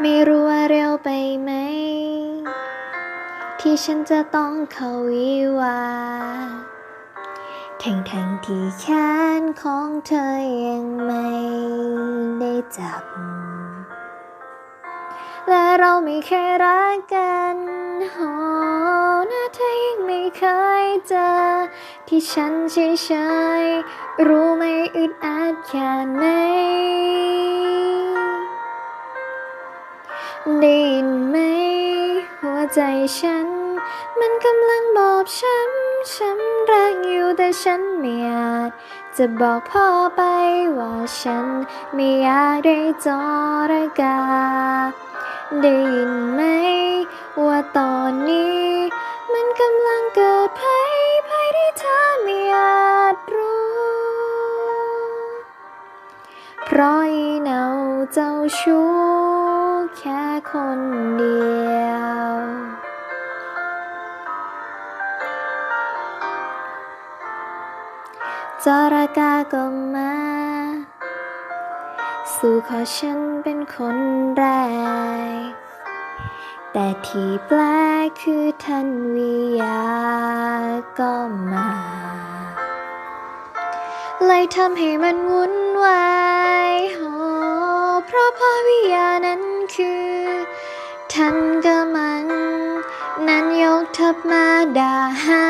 ไม่รู้ว่าเร็วไปไหม ที่ฉันจะต้องเข้าวิวาทั้งทั้งที่แขนของเธอยังไม่ได้จับ และเราไม่เคยรักกันโหนะเธอยังไม่เคยเจอ ที่ฉันเฉยๆรู้ไหมอึดอัดแค่ไหน ได้ยินไหม หัวใจฉัน มันกำลังบอบช้ำช้ำรักอยู่แต่ฉันไม่อาจ จะบอกพ่อไปว่าฉันไม่อยากได้จอระกา ได้ยินไหม ว่าตอนนี้ มันกำลังเกิดภัยภัยที่เธอไม่อาจรู้ เพราะอีเหนาเจ้าชู้ แค่คนเดียว จระกาก็มา สู่ขอฉันเป็นคนแรก แต่ที่แปลกคือท่านวิยาก็มาเลยทำให้มันวุ่นวายโหเพราะพ่อวิยานั้น คือท่านกำมังนั้นยกทัพมาด่าหา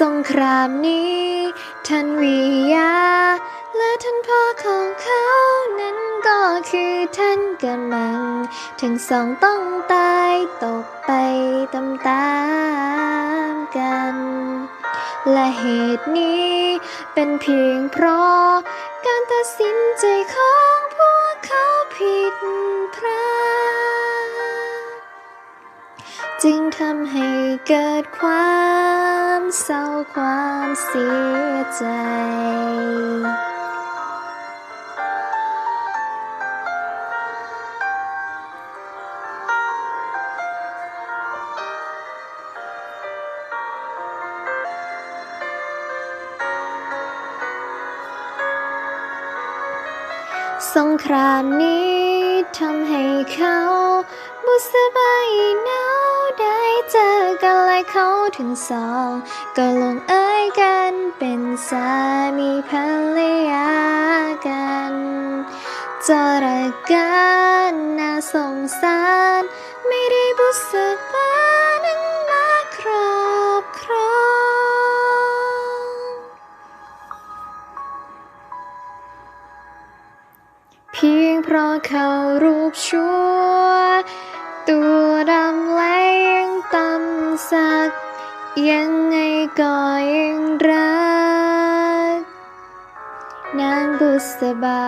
สงครามนี้ท่านวิยา และท่านพ่อของเขานั้นก็คือท่านกำมังทั้งสองต้องตายตกไปตามๆกัน และเหตุนี้เป็นเพียงเพราะ การตัดสินใจของพวกเขาผิดพลาดจึงทำให้เกิดความเศร้าความเสียใจ สงครามนี้ทำให้เขาบุสบายหนาวได้เจอกันและเขาถึงสอง ก็ลงเอ้ยกันเป็นสามีภรรยากันจระกันน่าสงสาร ไม่ได้บุษบา เพราะเขารูปชั่ว ตัวดำและยังตำสัก ยังไงก็ยังรัก นางบุษบา